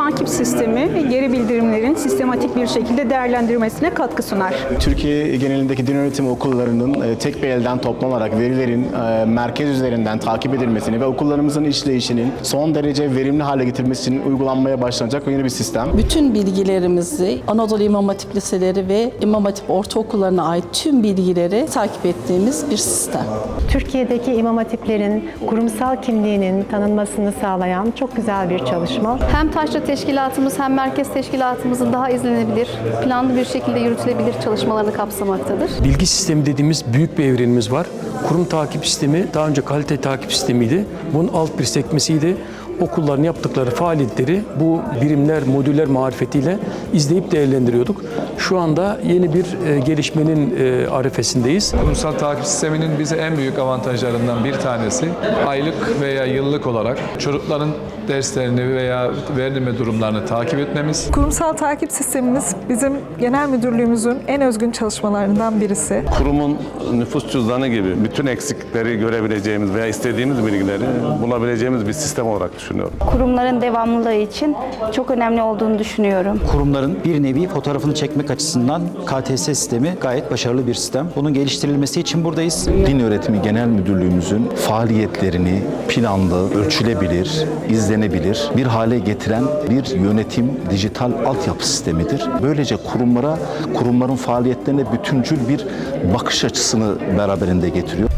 takip sistemi geri bildirimlerin sistematik bir şekilde değerlendirmesine katkı sunar. Türkiye genelindeki din öğretimi okullarının e, tek bir elden toplanarak verilerin e, merkez üzerinden takip edilmesini ve okullarımızın işleyişinin son derece verimli hale getirilmesi için uygulanmaya başlanacak yeni bir sistem. Bütün bilgilerimizi Anadolu İmam Hatip Liseleri ve İmam Hatip Ortaokullarına ait tüm bilgileri takip ettiğimiz bir sistem. Türkiye'deki imam hatiplerin kurumsal kimliğinin tanınmasını sağlayan çok güzel bir çalışma. Hem taşra teşkilatımız hem merkez teşkilatımızın daha izlenebilir, planlı bir şekilde yürütülebilir çalışmalarını kapsamaktadır. Bilgi sistemi dediğimiz büyük bir evrenimiz var. Kurum takip sistemi daha önce kalite takip sistemiydi. Bunun alt bir sekmesiydi. Okulların yaptıkları faaliyetleri bu birimler, modüller marifetiyle izleyip değerlendiriyorduk. Şu anda yeni bir e, gelişmenin e, arifesindeyiz. Kurumsal takip sisteminin bize en büyük avantajlarından bir tanesi aylık veya yıllık olarak çocukların derslerini veya verilme durumlarını takip etmemiz. Kurumsal takip sistemimiz bizim genel müdürlüğümüzün en özgün çalışmalarından birisi. kurumun nüfus cüzdanı gibi bütün eksiklikleri görebileceğimiz veya istediğimiz bilgileri bulabileceğimiz bir sistem olarak düşünüyorum. kurumların devamlılığı için çok önemli olduğunu düşünüyorum. kurumların bir nevi fotoğrafını çekmek açısından KTS sistemi gayet başarılı bir sistem. Bunun geliştirilmesi için buradayız. Din Öğretimi Genel Müdürlüğümüzün faaliyetlerini planlı, ölçülebilir, izlenebilir bir hale getiren bir yönetim dijital altyapı sistemidir. Böylece kurumlara, kurumların faaliyetlerine bütüncül bir bakış açısını beraberinde getiriyor.